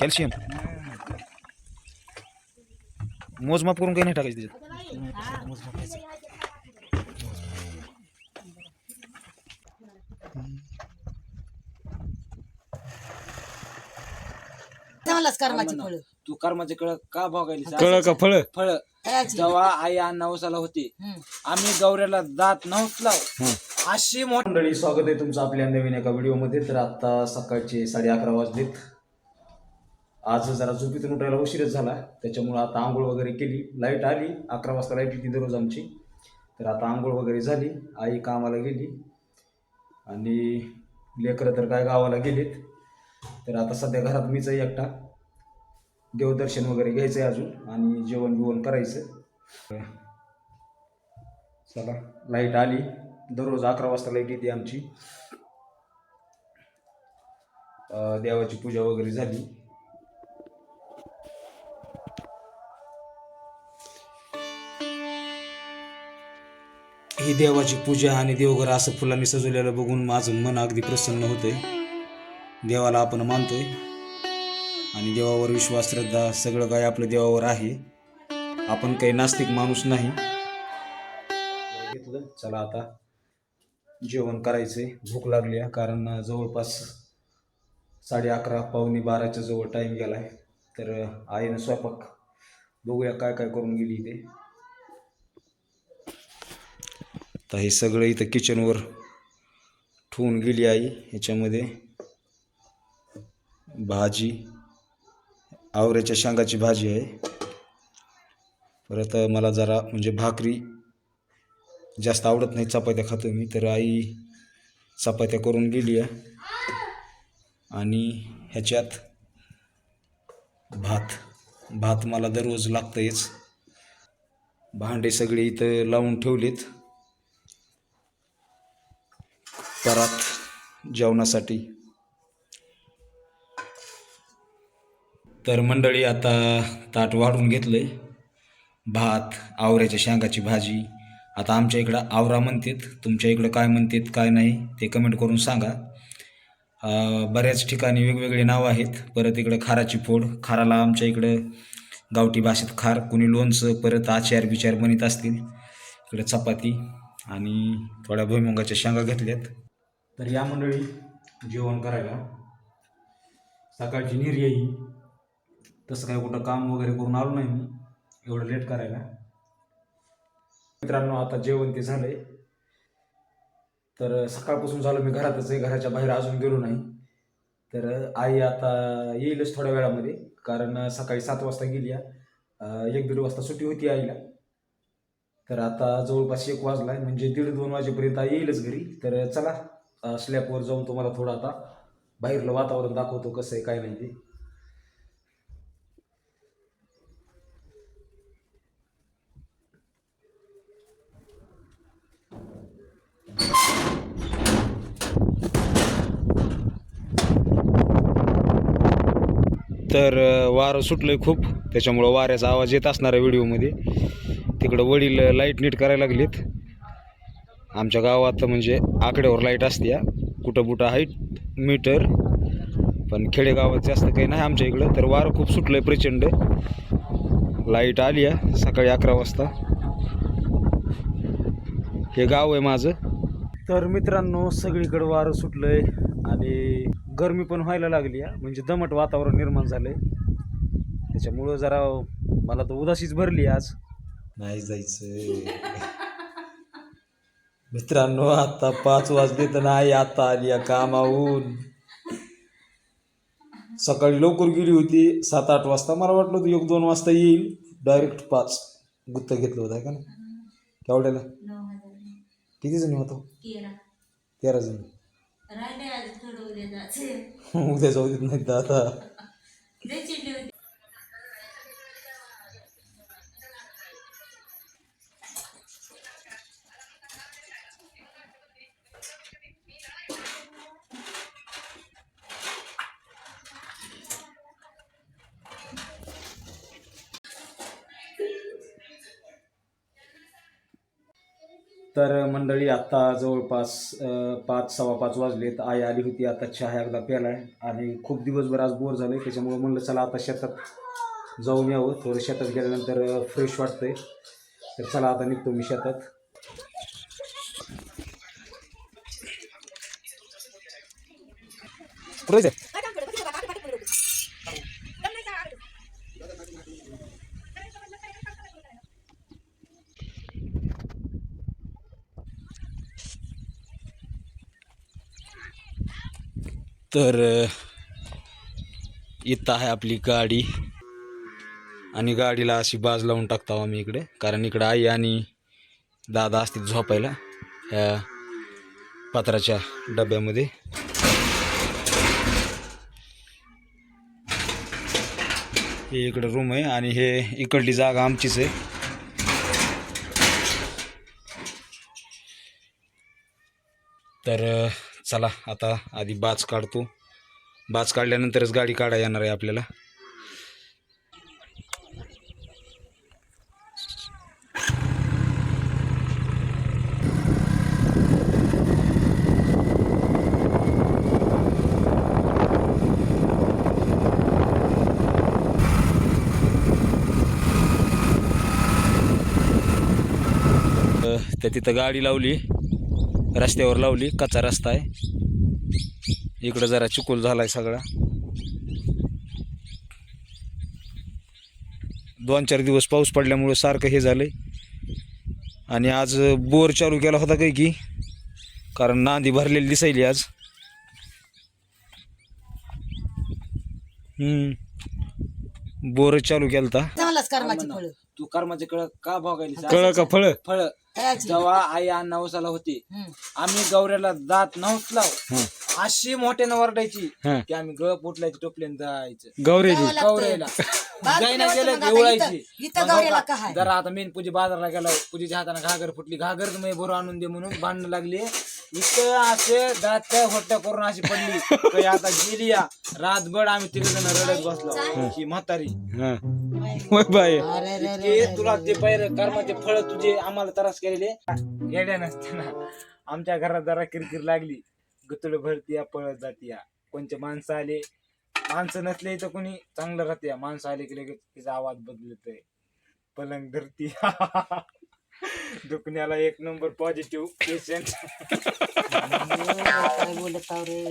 Calcium. मोजमाप करून काही नाही टाकायचं त्याच्यात चांगलाच कर्माची फळ. तू कर्माचे कळ का भोगायली कळ का फळ? फळ. जेव्हा आई अण्णा उसाला होती आम्ही गौऱ्याला दात नव्हत लाव अशी मोठ मंडळी स्वागत आहे तुमचं आपल्या नवीन एका व्हिडिओमध्ये. तर आता सकाळचे साडे अकरा वाजलेत. आज जरा झोपेतून उठायला उशीरच झाला. त्याच्यामुळं आता आंघोळ वगैरे केली. लाइट आली. अकरा वाजता लाइट येते दररोज आमची. तर आता आंघोळ वगैरे झाली. आई कामाला गेली. आणि लेकरं तर काय गावाला गेलेत. तर आता सध्या घरात मीच आहे एकटा. देवदर्शन वगैरे घ्यायचं आहे अजून आणि जेवण बिवण करायचं. चला लाइट आली. दररोज अकरा वाजता लाइट येते आमची. देवाची पूजा वगैरे झाली. ही देवाची पूजा आणि देवघर असं फुलांनी सजवलेलं बघून माझं मन अगदी प्रसन्न होतंय. देवाला आपण मानतोय. आणि देवावर विश्वास श्रद्धा सगळं काय आपलं देवावर आहे. आपण काही नास्तिक माणूस नाही. घेतलं चला आता. जेवण करायचं. आहे भूक लागली आहे. कारण जवळपास साडे अकरा पावणे बाराच्या जवळ टाईम गेला आहे तर आईनं स्वयंपाक बघूया काय काय करून गेली ते आता हे सगळं इथं किचनवर ठेवून गेली आई. ह्याच्यामध्ये भाजी आवऱ्याच्या शेंगाची भाजी आहे. परत मला जरा म्हणजे भाकरी जास्त आवडत नाही चपात्या खातो मी तर आई चपात्या करून गेली आहे. आणि ह्याच्यात भात. भात मला दररोज लागतंयच. भांडे सगळे इथं लावून ठेवलेत. परात जेवणासाठी. तर मंडळी आता ताट वाढून घेतलंय. भात आवऱ्याच्या शेंगाची भाजी आता आमच्या इकडं आवरा म्हणतात तुमच्या इकडं काय म्हणतात काय नाही ते कमेंट करून सांगा. बऱ्याच ठिकाणी वेगवेगळे नावं आहेत. परत इकडं खाराची फोड. खाराला आमच्या इकडं गावठी भाषेत खार. कुणी लोणचं परत आचार बिचार म्हणत असतील. इकडं चपाती आणि थोड्या भुईमुगाच्या शेंगा घेतल्यात. तर या मंडळी जेवण करायला. सकाळची निर्यायी तसं काय कुठं काम वगैरे करून आलो नाही मी. एवढं लेट करायला. मित्रांनो आता जेवण ते झालंय. तर सकाळपासून झालं मी घरातच आहे घराच्या बाहेर अजून गेलो नाही. तर आई आता येईलच थोड्या वेळामध्ये कारण सकाळी सात वाजता गेली. एक दीड वाजता सुट्टी होती आईला. तर आता जवळपास एक वाजलाय म्हणजे दीड दोन वाजेपर्यंत येईलच घरी. तर चला स्लॅपवर स्लॅबवर जाऊन तुम्हाला थोडं आता बाहेरलं वातावरण दाखवतो कसं आहे काय नाही ते. तर वारं वारं सुटलंय खूप. त्याच्यामुळं वाऱ्याचा आवाज येत असणार आहे व्हिडिओमध्ये. तिकडं वडील लाइट नीट करायला लागलीत. आमच्या गावात म्हणजे आकड्यावर लाइट असते या. कुठं बुटं आहे मीटर पण खेडेगावात जास्त काही नाही आमच्या इकडं. तर वारं खूप सुटलंय प्रचंड. लाइट आली आहे सकाळी अकरा वाजता. हे गाव आहे माझं. तर मित्रांनो सगळीकडं वारं सुटलंय. आणि गरमी पण व्हायला लागली आहे म्हणजे दमट वातावरण निर्माण झालंय. त्याच्यामुळं जरा मला तर उदासीच भरली आज. नाही जायचं मित्रांनो आता पाच वाजले तर नाही आता आली या कामाहून. सकाळी लवकर गेली होती सात आठ वाजता. मला वाटलं होतं एक दोन वाजता येईल. डायरेक्ट पाच. गुत्त घेतलं होतं का ना केवढ्याला? किती जणी होतो? तेरा जणी. उद्या जाऊ देत नाहीत आता. तर मंडळी आत्ता जवळपास पाच सव्वा पाच वाजलेत. आई आली होती आता चहा एकदा प्यालाय. आणि खूप दिवसभर आज बोर आहे त्याच्यामुळं म्हणलं चला आता शेतात जाऊन यावं. थोडं शेतात गेल्यानंतर फ्रेश वाटतंय. तर चला आता निघतो मी शेतात. कुठे तर इथं आहे आपली गाडी. आणि गाडीला अशी बाज लावून टाकतो आम्ही इकडे. कारण इकडं आई आणि दादा असतील झोपायला ह्या पत्राच्या डब्यामध्ये. हे इकडं रूम आहे आणि हे इकडली जागा आमचीच आहे. तर चला आता आधी बाज काढतो. बाज काढल्यानंतरच गाडी काढा येणार आहे आपल्याला. तर तिथं गाडी लावली. रस्त्यावर लावली कच्चा रस्ता आहे. इकडं जरा चिकोल झालाय सगळा. दोन चार दिवस पाऊस पडल्यामुळे सारखं हे झालंय. आणि आज बोर चालू केला होता काय की कारण नांदी भरलेली दिसायली आज. हम्म. बोर चालू केला होता चांगलाच कर्माची फळ. तू कर्माचे कळ का भोगायली कळ का फळ? फळ. जेव्हा आई अण्णा उसाला होती. आम्ही गौऱ्याला दात नव्हतलाव अशी मोठ्यानं वरडायची हं. की आम्ही गळ पोटल्याची टोपल्यानं जायचं. गौरीजी लागतंय. जाईना ठेवायचं गेलं मग आता इथं- इथं काय? जरा आता मेन पूजी बाजारला गेला पूजेच्या हाताने घागर फुटली. घागर तुम्ही बरोबर आणून दे म्हणून भांडणं लागली. इथं असे दात होट्या करून अशी पडली. काही आता गेली या. रातभर आम्ही तिघ जण रडत बसलो. ही म्हातारी. हां. बाय अरे रे रे ते तुला ते पहिले कर्माचे फळ तुझे आम्हाला त्रास केलेले. येड्या नसताना आमच्या घरात जरा किरकिर लागली. गुतळ भरतीया पळत जातीया कोणचे माणसं आले? माणसं नसले तर कोणी चांगलं राहते माणसं आले की लगेच तिचा आवाज बदलतोय. पलंग धरती. दुखण्याला एक नंबर पॉझिटिव्ह पेशंट काय बोलत आहो रे?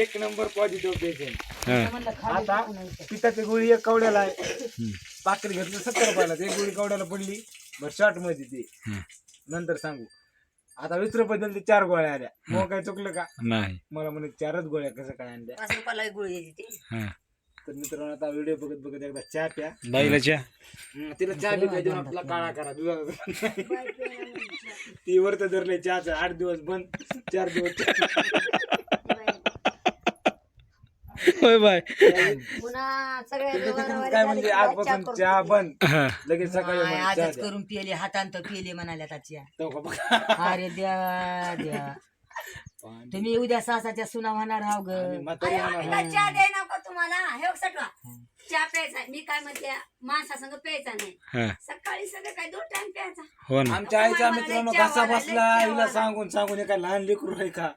एक नंबर पॉझिटिव्ह पेशंट म्हणलं खाली आता टाकू. पिठाची गोळी एक कवड्याला आहे. पाकरी घेतली सत्तर रुपयाला. एक गोळी कवड्याला पडली. बर शॉर्टमध्ये ती. नंतर सांगू. आता वीस रुपये दिले चार गोळ्या आल्या. मग काय चुकलं का? नाही. मला म्हणे चारच गोळ्या कसं काय आणल्या? पाच रुपयाला एक गोळी द्यायची ती. हां. तर मित्रांनो आता व्हिडिओ बघत बघत एकदा चहा प्या. बाईला चहा? तिला चहा काय देऊन आपला काळा करा दुधाचा. ती वरत धरले चहाचा आठ दिवस बंद चार दिवस. होय बाय. पुन्हा काय म्हणजे आजपासून चहा बंद लगेच सकाळी चहा आजच द्या. करून पिले हातांत पिले म्हणाल्या त्याच्या तो का बघा. अरे द्या द्या तुम्ही उद्या सासाच्या सुना होणार हाव ग. म्हातारी चहा द्याय नको तुम्हाला? हे सटवा. चहा प्यायचा मी काय म्हणते माणसासंग प्यायचा नाही. हां. सकाळी सगळं काय दोन टाइम प्यायचा. हो ना. आमच्या आईचा मित्रांनो घसा बसला हिला सांगून सांगून काय लहान लेकरू आहे का?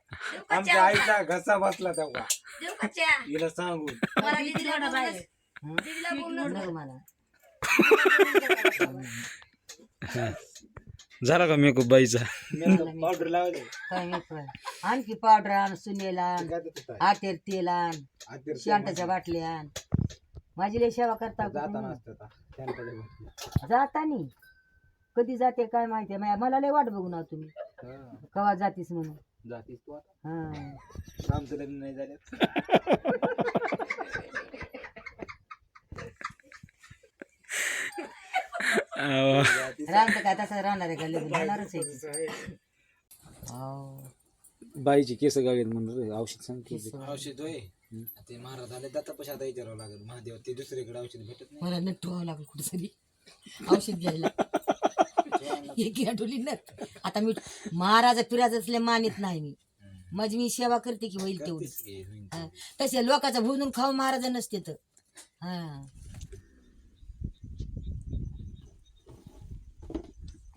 आमच्या आईचा घसा बसला तेव्हा. देऊ का चहा? हिला सांगून. मला दीदीला बोलूनच- दीदीला बोलूनच नको मला. झाला का मेकअप बाईचा? पावडर काय. आणखी पावडर आण सुनेला आण? आतेर तेल आण शांताच्या बाटल्या आण. माझी लय सेवा करता का जाताना तुम्ही? असतं आता. शांताच्या घरी. जातानी? कधी जाते काय माहितीये मा- मला लय वाट बघू ना तुम्ही. हा. कवा जातीस म्हणून? जातीस तू आता? हा. आमचं लग्न नाही झालं. अं, राहतं काय तसं राहणार आहे का? लग्न होणारच आहे. बाईची केस गावीत म्हणून रे, औषध सांग की औषध होय? ते महाराज आले दाता पैसे आता विचारावं लागेल. महादेव ते दुसरीकडे औषध भेटत नाही. मला नट ठेवावं लागेल कुठेतरी. औषध घ्यायला. एक आठवली नट आता मी महाराज फिराज असले मानित नाही मी. मग मी सेवा करते की होईल तेवढी होईन. हा. तसे लोकांचं भोजून खाऊ महाराज नसते तर. हा.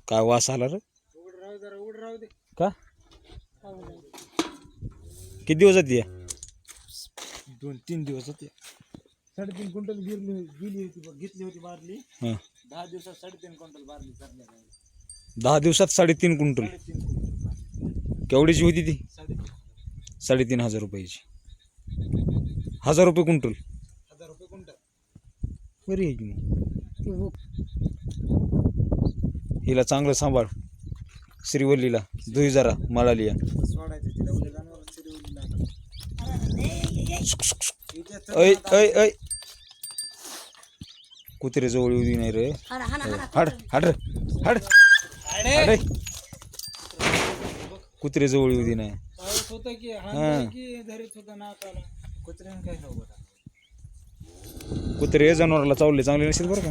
काय वास आला रे? का? किती दिवस जाते दोन तीन दिवस होते. साडेतीन क्विंटल गिरली गेली होती बघ, घेतली होती बारली. हां. दहा दिवसात साडेतीन क्विंटल बारली दहा दिवसात साडेतीन क्विंटल. साडेतीन क्विंटल केवढीची होती ती? साडेतीन साडेतीन हजार रुपयाची. हजार रुपये क्विंटल. हजार रुपये क्विंटल. बरी आहे की मग? हिला चांगलं सांभाळ. श्रीवल्लीला दुई जरा मळाली सोडायचं तिला उद्या जनावर चिरवली ऐ ऐ ऐ कुत्रे जवळ येऊ नाही रे हाड हाड हाड हाड कुत्रे जवळ येऊ दे नाही कुत्रे जनावरला चावले चांगले नसेल बरं का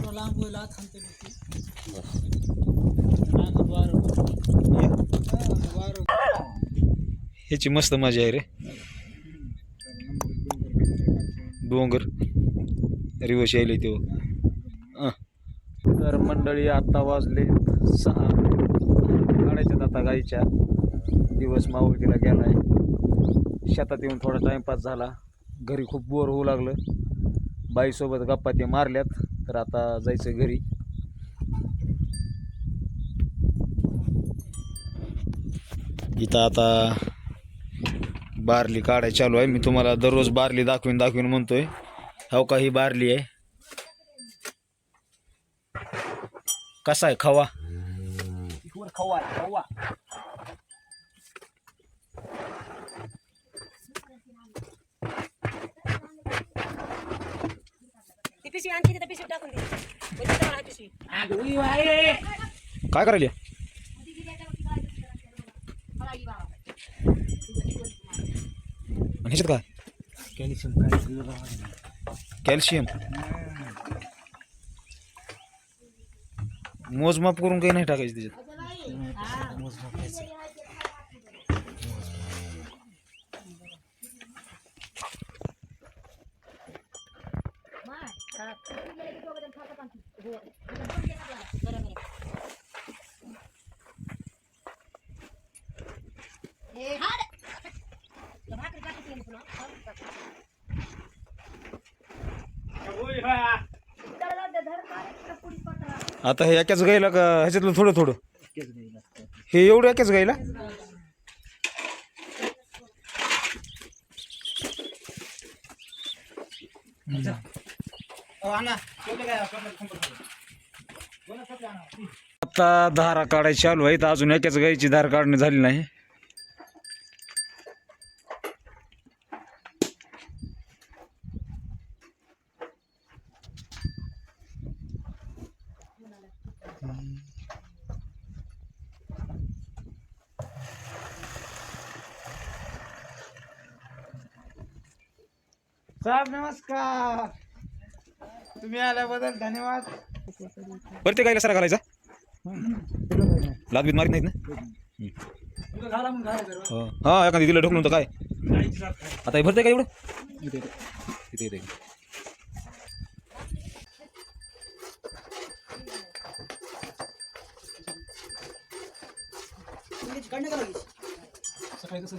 ह्याची मस्त मजा आहे रे डोंगर रिवश यायले तेव्हा तर मंडळी आत्ता वाजले सहा. गाड्याच्या आता गाईच्या. दिवस मावळतीला आहे शेतात येऊन थोडा टाईमपास झाला. घरी खूप बोर होऊ लागलं. बाईसोबत गप्पा ते मारल्यात. तर आता जायचं घरी. इथं आता बारली काढाय चालू आहे. मी तुम्हाला दररोज बारली दाखवीन दाखवीन म्हणतोय. हो का ही बारली आहे? कसा आहे खवा? खवा खवा ती पिशवी आणखी तिथं पिशवी टाकून दे म्हणजे जवळ आहे पिशवी काय करायली आणि ह्याच्यात काय कॅल्शियम मोजमाप करून काही नाही टाकायचं त्याच्यात आता हे एकाच गायला का ह्याच्यातलं थोडं थोडं? हे एवढं एकाच गायला आता धारा काढायची चालू आहे तर अजून एकाच गायची धार काढणी झाली नाही. साहेब नमस्कार. तुम्ही आल्याबद्दल धन्यवाद. बरं ते गायला सरा घालायचा. लादबीत मारीत नाहीत ना? हो. हा एखादी दिलं ढकलून तर काय? आता हे भरते का एवढं? इथे इथे. इथे सकाळी कसं